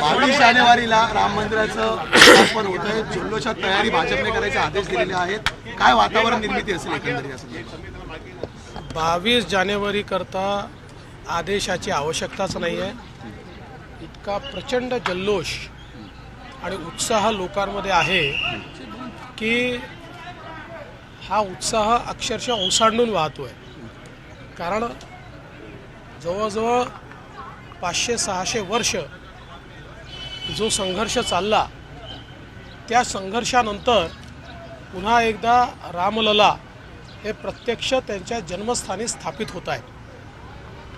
बावीस जानेवारीला राम मंदिराचं लोकार्पण होत आहे. जल्लोषात तयारी भाजपने करायचे आदेश दिलेले आहेत. काय वातावरण निर्मिती असेल एकंदरीत बावीस जानेवारी करता आदेशाची आवश्यकताच नाही आहे इतका प्रचंड जल्लोष आणि उत्साह लोकांमध्ये आहे की हा उत्साह अक्षरशः ओसांडून वाहतो आहे कारण जवळजवळ पाचशे सहाशे वर्ष जो संघर्ष चालला त्या संघर्षानंतर पुन्हा एकदा रामलला हे प्रत्यक्ष त्यांच्या जन्मस्थानी स्थापित होत आहे.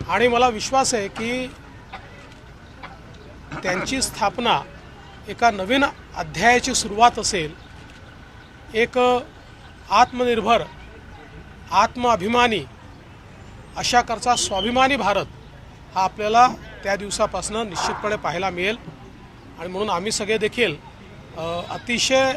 आणि मला विश्वास आहे की त्यांची स्थापना एका नवीन अध्यायाची सुरुवात असेल एक आत्मनिर्भर आत्माभिमानी अशाकरचा स्वाभिमानी भारत हा आपल्याला त्या दिवसापासून निश्चितपणे पाहायला मिळेल. आणि म्हणून आम्ही सगळे देखील अ, अतिशय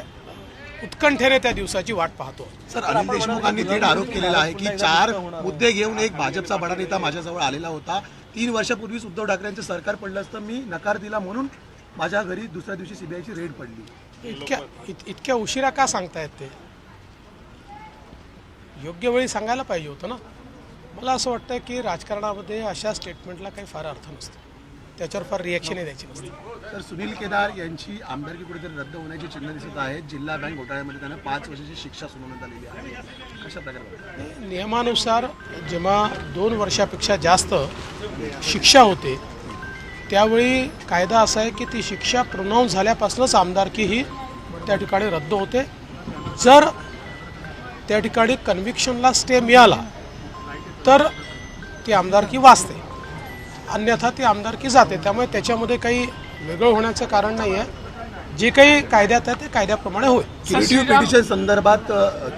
उत्कंठेने त्या दिवसाची वाट पाहतो. सर अनिल देशमुखांनी थेट आरोप केलेला आहे की चार मुद्दे घेऊन एक भाजपचा बडा नेता माझ्याजवळ आलेला होता. तीन वर्षापूर्वीच उद्धव ठाकरेंचं सरकार पडलं असतं. मी नकार दिला म्हणून माझ्या घरी दुसऱ्या दिवशी सीबीआयची रेड पडली. इतक्या इत, इतक्या उशिरा का सांगतायत ते? योग्य वेळी सांगायला पाहिजे होतं ना. मला असं वाटतं की राजकारणामध्ये अशा स्टेटमेंटला काही फार अर्थ नसतो. त्याच्यावर फार रिॲक्शनही द्यायची नसते तर सुनील केदार यांची आमदारकी कुठेतरी रद्द होण्याची चिन्ह दिसत आहेत जिल्हा बँक घोटाळ्यामध्ये त्यांना पाच वर्षाची शिक्षा सुनावण्यात आलेली आहे. कशा प्रकारे नियमानुसार जेव्हा दोन वर्षापेक्षा जास्त शिक्षा होते त्यावेळी कायदा असा आहे की ती शिक्षा प्रोनाऊन्स झाल्यापासूनच आमदारकी ही त्या ठिकाणी रद्द होते. जर त्या ठिकाणी कन्व्हिक्शनला स्टे मिळाला तर ती आमदारकी वाचते. अन्यथा ती आमदारकी जाते. त्यामुळे त्याच्यामध्ये काही वेगळं होण्याचं कारण नाही आहे जे काही कायद्यात आहे ते कायद्याप्रमाणे होईल. पिटिशन संदर्भात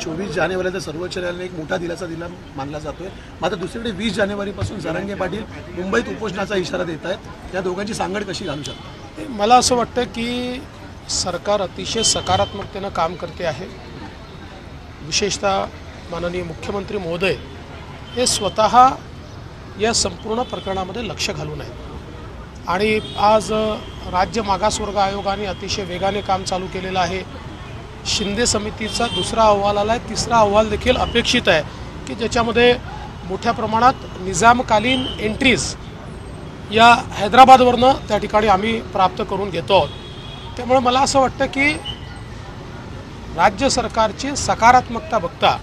चोवीस जानेवारीला सर्वोच्च न्यायालयाने एक मोठा दिलासा दिला मानला जातोय. मात्र दुसरीकडे वीस जानेवारीपासून जरांगे पाटील मुंबईत उपोषणाचा इशारा देत आहेत. या दोघांची सांगड कशी घालू शकतात? मला असं वाटतं की सरकार अतिशय सकारात्मकतेनं काम करते आहे. विशेषतः माननीय मुख्यमंत्री महोदय हे स्वतः या संपूर्ण प्रकरणामध्ये लक्ष घालून आहेत आणि आज राज्य मागासवर्ग आयोगाने अतिशय वेगाने काम चालू केलेलं आहे. शिंदे समितीचा दुसरा अहवाल आला आहे. तिसरा अहवाल देखील अपेक्षित आहे की ज्याच्यामध्ये मोठ्या प्रमाणात निजामकालीन एंट्रीज या हैदराबादवरनं त्या ठिकाणी आम्ही प्राप्त करून घेतो आहोत. त्यामुळे मला असं वाटतं की राज्य सरकारची सकारात्मकता बघता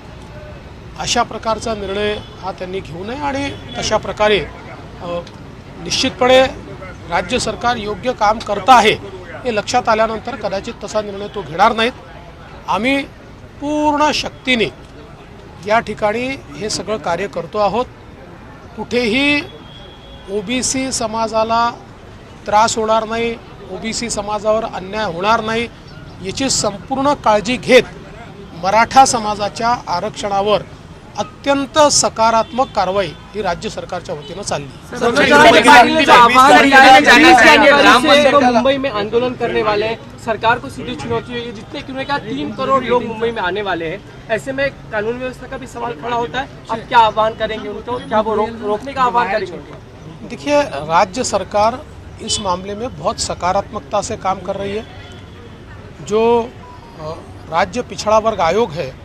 अशा प्रकारचा निर्णय हा त्यांनी घेऊ नये आणि तशा प्रकारे निश्चितपणे राज्य सरकार योग्य काम करत आहे हे लक्षात आल्यानंतर कदाचित तसा निर्णय तो घेणार नाहीत. आम्ही पूर्ण शक्तीने या ठिकाणी हे सगळं कार्य करतो आहोत. कुठेही ओबीसी समाजाला त्रास होणार नाही ओबीसी समाजावर अन्याय होणार नाही याची संपूर्ण काळजी घेत मराठा समाजाच्या आरक्षणावर अत्यंत सकारात्मक कारवाई ही राज्य सरकारच्या वतीनं चालली. मुंबई में आंदोलन करने वाले सरकार को सीधी चुनौती हुई है जितने क्यों कहा तीन करोड़ लोग मुंबई में आने वाले हैं। ऐसे में कानून व्यवस्था का भी सवाल खड़ा होता है। अब क्या आह्वान करेंगे उनको? क्या वो रोकने का आह्वान करेंगे देखिए राज्य सरकार इस मामले में बहुत सकारात्मकता से काम कर रही है। जो राज्य पिछड़ा वर्ग आयोग है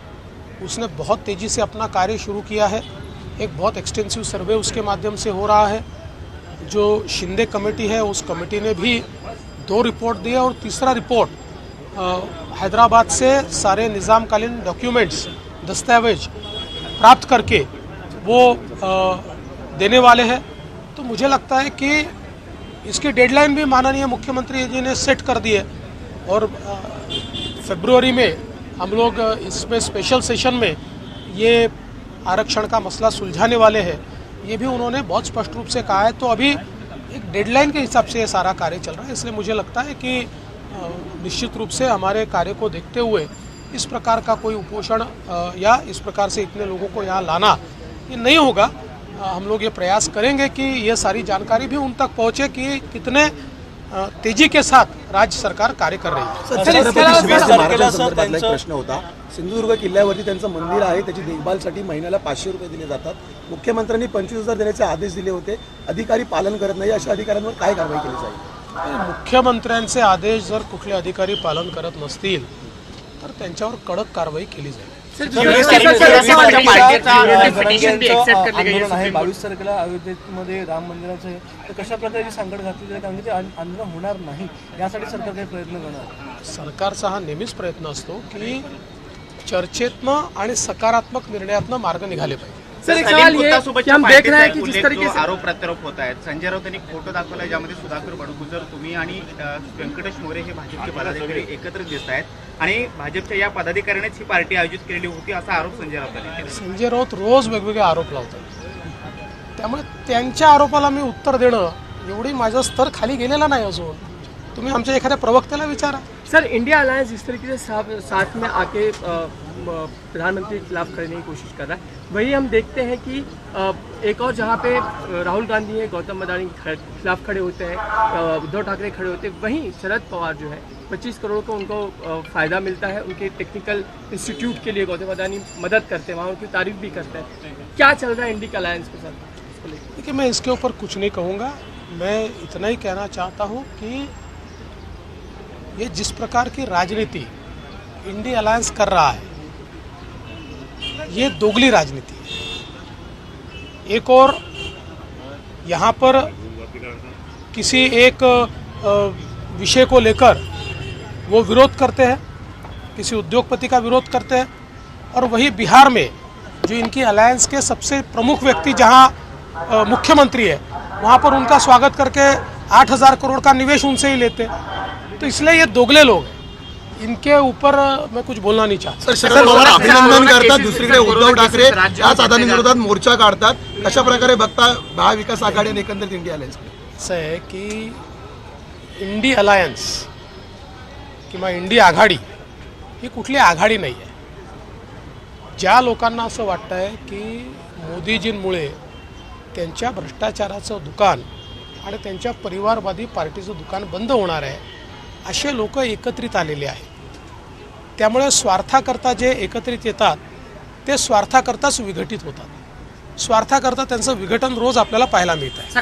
उसने बहुत तेज़ी से अपना कार्य शुरू किया है। एक बहुत एक्सटेंसिव सर्वे उसके माध्यम से हो रहा है। जो शिंदे कमेटी है उस कमेटी ने भी दो रिपोर्ट दिए और तीसरा रिपोर्ट हैदराबाद से सारे निज़ामकालीन डॉक्यूमेंट्स दस्तावेज़ प्राप्त करके वो अ, देने वाले हैं। तो मुझे लगता है कि इसकी डेडलाइन भी माननीय मुख्यमंत्री जी ने सेट कर दी है और फरवरी में हम लोग इसमें स्पेशल सेशन में ये आरक्षण का मसला सुलझाने वाले हैं। ये भी उन्होंने बहुत स्पष्ट रूप से कहा है। तो अभी एक डेडलाइन के हिसाब से ये सारा कार्य चल रहा है। इसलिए मुझे लगता है कि निश्चित रूप से हमारे कार्य को देखते हुए इस प्रकार का कोई उपोषण या इस प्रकार से इतने लोगों को यहाँ लाना ये नहीं होगा। हम लोग ये प्रयास करेंगे कि ये सारी जानकारी भी उन तक पहुँचे कि कितने तेजी के साथ राज्य सरकार कार्य कर रही है। प्रश्न होता. सिंधुदुर्ग किल्ल्यावरती त्यांचं मंदिर आहे त्याची देखभालसाठी महिन्याला पाचशे रुपये दिले जातात. मुख्यमंत्र्यांनी पंचवीस हजार देण्याचे आदेश दिले होते. अधिकारी पालन करत नाही अशा अधिकाऱ्यांवर काय कारवाई केली जाईल? मुख्यमंत्र्यांचे आदेश जर कुठले अधिकारी पालन करत नसतील तर त्यांच्यावर कडक कारवाई केली जाईल. बावीस तारखेला अयोध्येमध्ये राम मंदिराचं आहे तर कशा प्रकारची सांगड घातली जाईल कारण की ते आंद- आंदोलन होणार नाही यासाठी सरकार काही प्रयत्न करणार सरकारचा हा नेहमीच प्रयत्न असतो की चर्चेतनं आणि सकारात्मक निर्णयातनं मार्ग निघाले पाहिजे सर एक सवाल ये कि हम देख रहे हैं कि जिस तरीके से आरोप प्रत्यारोप होत आहेत संजय राऊत यांनी फोटो दाखवला ज्यामध्ये सुधाकर बडगुजर तुम्ही आणि व्यंकटेश मोरे हे भाजपचे पदाधिकारी एकत्र दिसत आहेत. आणि भाजपच्या या पदाधिकाऱ्यानेच ही पार्टी आयोजित केलेली होती असा आरोप संजय राऊत यांनी केला. संजय राऊत रोज वेगवेगळे आरोप लावतात. त्यामुळे त्यांच्या आरोपाला मी उत्तर देणं एवढी माझं स्तर खाली गेलेला नाही अजून. तुम्ही आमच्या एखाद्या प्रवक्त्याला विचारा. सर इंडिया अलायंस जिस तरीके से साथ में आके प्रधानमंत्री के खिलाफ करने की कोशिश कर रहा है। वही हम देखते हैं कि एक और जहाँ पे राहुल गांधी है, गौतम अदानी के खिलाफ खड़े होते हैं उद्धव ठाकरे खड़े होते हैं, वहीं शरद पवार जो है 25 करोड़ को उनको फ़ायदा मिलता है, उनके टेक्निकल इंस्टीट्यूट के लिए गौतम अदानी मदद करते हैं, वहाँ उनकी तारीफ़ भी करते हैं। क्या चल रहा है इंडिया अलायंस के साथ? देखिए, मैं इसके ऊपर कुछ नहीं कहूँगा, मैं इतना ही कहना चाहता हूँ कि ये जिस प्रकार की राजनीति इंडिया अलायंस कर रहा है ये दोगली राजनीति है एक और यहाँ पर किसी एक विषय को लेकर वो विरोध करते हैं, किसी उद्योगपति का विरोध करते हैं, और वही बिहार में जो इनकी अलायंस के सबसे प्रमुख व्यक्ति जहाँ मुख्यमंत्री है, वहाँ पर उनका स्वागत करके आठ हज़ार करोड़ का निवेश उनसे ही लेते। तो इसलिए ये दोगले लोग हैं इनके ऊपर मैं कुछ बोलना नहीं चाहता। तर शरद पवार अभिनंदन करतात दुसरीकडे उद्धव ठाकरे याच अदानीविरोधात मोर्चा काढतात. कशा प्रकारे बघता महाविकास आघाडी आणि एकंदरीत इंडिया अलायन्स असं आहे की इंडी अलायन्स किंवा इंडी आघाडी ही कुठली आघाडी नाही आहे ज्या लोकांना असं वाटतं आहे की मोदीजींमुळे त्यांच्या भ्रष्टाचाराचं दुकान आणि त्यांच्या परिवारवादी पार्टीचं दुकान बंद होणार आहे असे लोक एकत्रित आलेले आहेत. त्यामुळे स्वार्थाकरता जे एकत्रित येतात ते स्वार्थाकरताच विघटित होतात. स्वार्थाकरता त्यांचं विघटन रोज आपल्याला पाहायला मिळतं